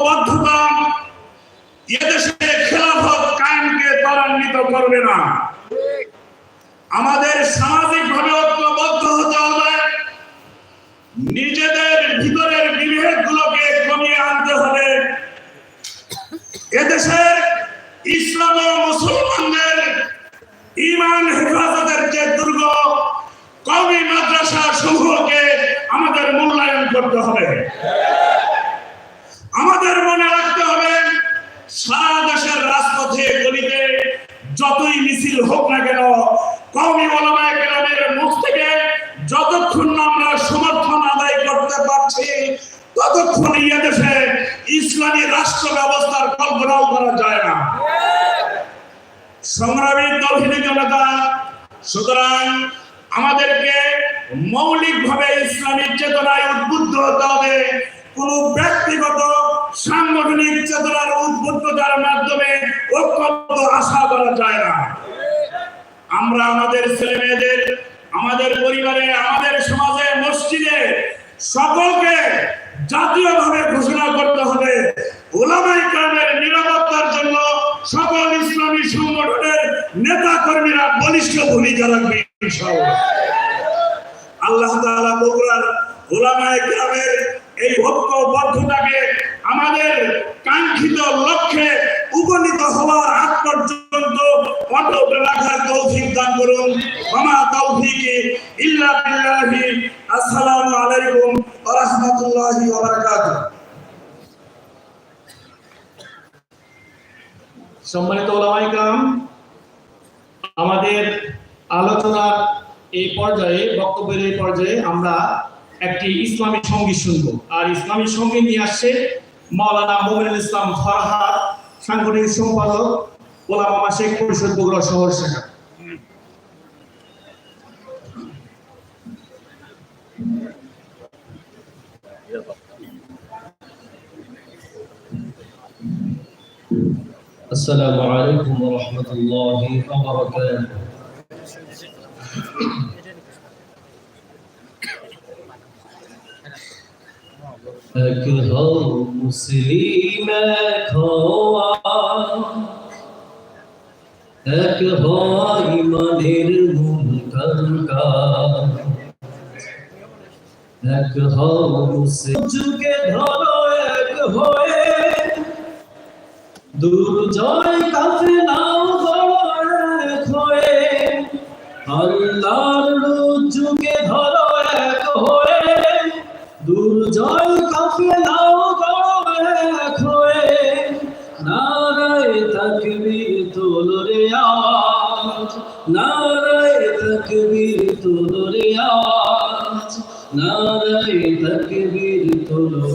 ঐক্যবদ্ধতা এদেশে খেলাফত কায়েমকে ত্বরান্বিত করবে না। আমাদের সামাজিক ভাবে ঐক্যবদ্ধ হতে হবে। নিজেদের ভিতরের বিভেদ গুলোকে কমিয়ে আনতে হবে। এদেশের ইসলাম ও মুসলমানদের ইমান হেফাজতের যে দুর্গ, কওমি মাদ্রাসা সমূহকে আমাদের মূল্যায়ন করতে হবে। আমাদের মনে রাখতে হবে, সারা দেশের রাজপথে গলিতে যতই মিছিল হোক না কেন, কওমি ওলামায়ে কেরামের মুখ থেকে যতক্ষণ আমরা সমর্থন আদায় করতে পারছি, ততক্ষণ এই দেশে ইসলামী রাষ্ট্র ব্যবস্থার কল্পনাও করা যায় না। সংগ্রামী তৌহিদি জনতা, সুতরাং আমাদেরকে মৌলিকভাবে ইসলামী চেতনায় উদ্বুদ্ধ হতে হবে। কোন ব্যক্তিগত সাংগঠনিক চেতনার উদ্বুদ্ধতার মাধ্যমে ঐক্যবদ্ধ আশা করা যায় না। আমরা আমাদের ছেলে মেয়েদের আমাদের পরিবারে, আমাদের সমাজে, মসজিদে সকলকে জাতীয়ভাবে ঘোষণা করতে হবে। ওলামাই কামের নিরাপত্তার জন্য সকল ইসলামী সংগঠনের নেতা কর্মীরা বলিষ্ঠ ভূমিকা রাখবে আল্লাহ তাআলা বগুড়ার ওলামায়ে কেরামের এই ঐক্যবদ্ধতাকে আমাদের কাঙ্ক্ষিত লক্ষ্যে উপনীত হওয়ার আগ পর্যন্ত অটল রাখার তৌফিক দান করুন। তৌফিকি ইল্লা বিল্লাহি। আসসালামু আলাইকুম ওয়া রাহমাতুল্লাহি ওয়া বারাকাতুহু। সম্মানিত ওলামাই কাম আমাদের আলোচনার এই পর্যায়ে, বক্তব্যের এই পর্যায়ে আমরা একটি ইসলামী সঙ্গীত শুনব আর ইসলামী সঙ্গীত নিয়ে আসছে মাওলানা মোমিনুল ইসলাম ফরহাদ সাংগঠনিক সম্পাদক ওলামা শেখ পরিষদ বগুড়া শহর শাখা السلام عليكم ورحمة الله وبركاته এক হও মুসলিম এক হওয়া এক হওয়া ইমানের এক হও মুসলিম এক হয়ে দুর্জয় কাফেলাও বড় এক হয়ে আল্লাহর যুগে ধরো এক হয়ে দুর্জয় কাফেলাও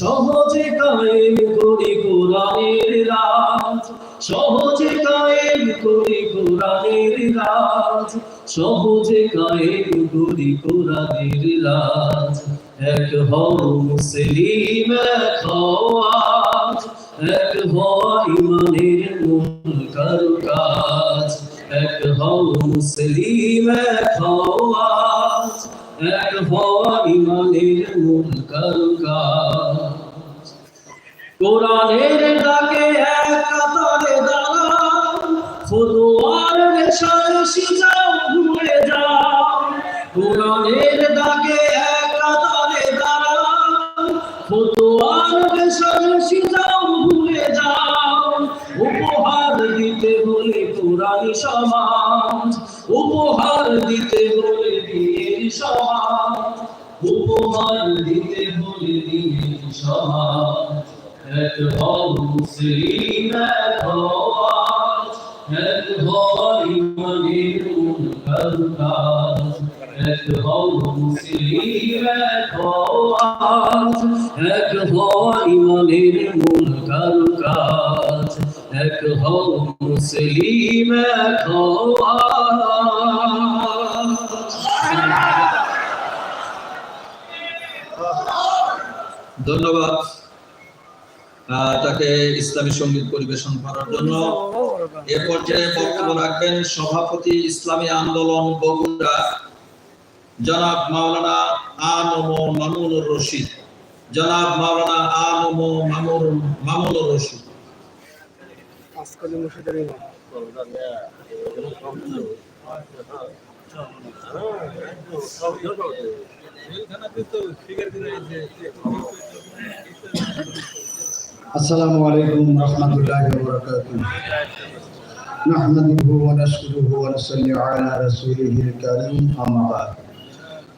সহজে কায়েম করি কোরআনের রাজ। সহজে কায়েম করি কোরআনের রাজ। সহজে কায়েম করি কোরআনের রাজ। এক হও মুসলিম, এক হওয়াজ এক হওয়া ইমানের মূল কাজ এক হও মুসলিম ফতোয়ার নেশায় সিজাও ভুলে যাও। কোরআনের ডাকে এক কাতারে দাঁড়াও। ফতোয়ার নেশায় সিজাও ভুলে যাও। উপহার দিতে হলে কোরআনী সমাজ। উপহার দিতে হলে দিনের সমাজ। উপহার দিতে হলে দিনের সমাজ। এক হও, মুসলিম, এক হও। এক হও মুসলিম এক হও ইমানের মূল কারুকাজ এক হও মুসলিম এক হও আজ ধন্যবাদ তাকে ইসলামী সংগীত পরিবেশন করার জন্য। এ পর্যায়ে বক্তব্য রাখবেন সভাপতি ইসলামী আন্দোলন বগুড়া। জনাব মাওলানা আনম মামুনুর রশিদ জনাব মাওলানা আনম মামুর মামুনুর রশিদ السلام عليكم ورحمة الله وبركاته نحمده ونشكره ونصلي على رسوله الكريم أما بعد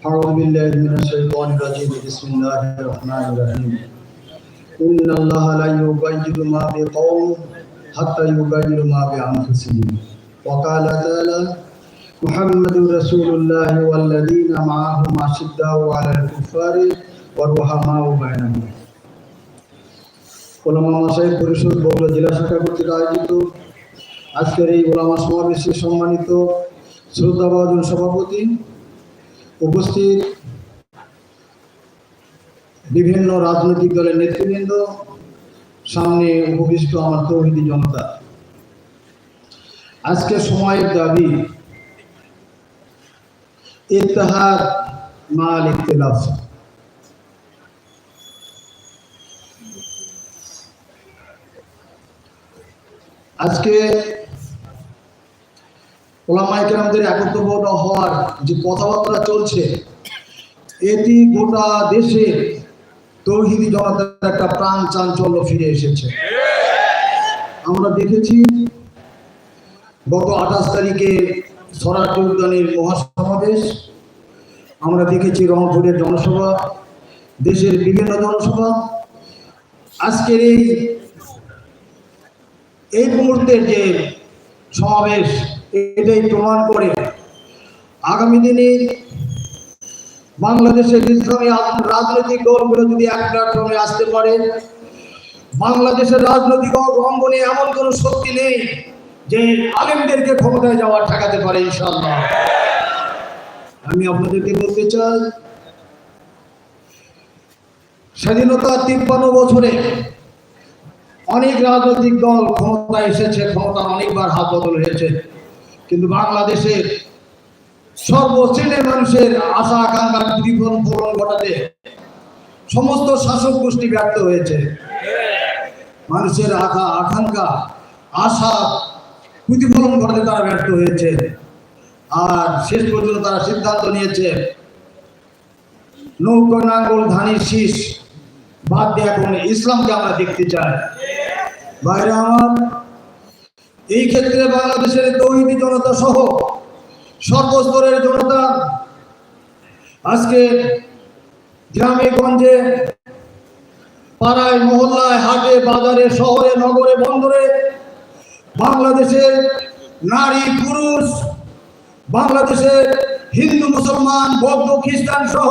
أعوذ بالله من الشيطان الرجيم بسم الله الرحمن الرحيم إن الله لا يغير ما بقوم حتى يغير ما بأنفسهم وقال تعالى محمد رسول الله والذين معه أشداء على الكفار ورحماء بينهم ওলামা মাসাইদ পরিষদ বগুড়া জেলা শাখা কর্তৃক আয়োজিত আজকের এই ওলামা সমাবেশে সম্মানিত শ্রদ্ধাভাজন সভাপতি উপস্থিত বিভিন্ন রাজনৈতিক দলের নেতৃবৃন্দ, সামনে উপবিষ্ট আমার তৌহিদি জনতা। আজকে সময়ের দাবি ইত্তেহাদ মাল ইখতিলাফ আজকে ওলামাই কেরামদের একত্রবোধ হওয়ার যে কথাবার্তা চলছে, এটি গোটা দেশে তৌহিদি জনতার একটা প্রাণ চাঞ্চল্য ফিরে এসেছে। আমরা দেখেছি, গত আঠাশ তারিখে স্বরাষ্ট্র উদ্যানের মহাসমাবেশ, আমরা দেখেছি রংপুরের জনসভা, দেশের বিভিন্ন জনসভা। আজকের এই এই মুহূর্তের যে সমাবেশ এটাই প্রমাণ করে আগামী দিনে বাংলাদেশের ইসলামী রাজনৈতিক দলগুলো যদি এক প্ল্যাটফর্মে আসতে পারে, বাংলাদেশের রাজনৈতিক অঙ্গনে এমন কোনো শক্তি নেই যে আলেমদেরকে ক্ষমতায় যাওয়া ঠেকাতে পারে ইনশাল্লাহ আমি আপনাদেরকে বলতে চাই, স্বাধীনতা তিপ্পান্ন বছরে অনেক রাজনৈতিক দল ক্ষমতায় এসেছে, ক্ষমতা অনেকবার হাত বদল হয়েছে। কিন্তু বাংলাদেশের সর্বশ্রেণীর মানুষের আশা আকাঙ্ক্ষার প্রতিফলন পূরণ ঘটাতে সমস্ত শাসক গোষ্ঠী ব্যর্থ হয়েছে। মানুষের আশা, আকাঙ্ক্ষা, আশা প্রতিফলন ঘটাতে তারা ব্যর্থ হয়েছে। আর শেষ পর্যন্ত তারা সিদ্ধান্ত নিয়েছে, নৌকা নাঙ্গল ধানের শীষ বাদ দিয়ে এখন ইসলামকে আমরা দেখতে চাই। বাইরে আমার এই ক্ষেত্রে বাংলাদেশের তৌহিদি জনতা সহ সর্বস্তরের জনতা আজকে গ্রামে গঞ্জে পাড়ায়, মহল্লায়, হাটে, বাজারে, শহরে, নগরে, বন্দরে বাংলাদেশের নারী, পুরুষ, বাংলাদেশের হিন্দু, মুসলমান, বৌদ্ধ, খ্রিস্টান সহ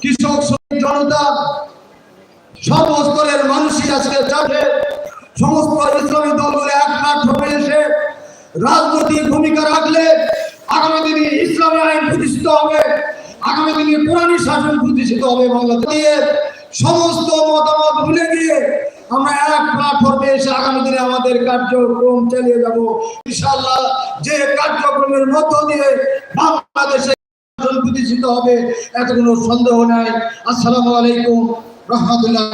কৃষক জনতা সর্বস্তরের মানুষই আজকে চাপে সমস্ত ইসলামী দলগুলো এক প্ল্যাটফর্মে এসে রাজনৈতিক ভূমিকা রাখলে আগামী দিনে ইসলামী আইন প্রতিষ্ঠিত হবে, আগামী দিনে কোরআনী শাসন প্রতিষ্ঠিত হবে বাংলাদেশে সমস্ত মতামত ভুলে গিয়ে আমরা এক প্ল্যাটফর্মে এসে আগামী দিনে আমাদের কার্যক্রম চালিয়ে যাব। ইনশাআল্লাহ যে কার্যক্রমের মধ্য দিয়ে বাংলাদেশে প্রতিষ্ঠিত হবে, এত কোনো সন্দেহ নাই। আসসালামু আলাইকুম, রহমতুল্লাহ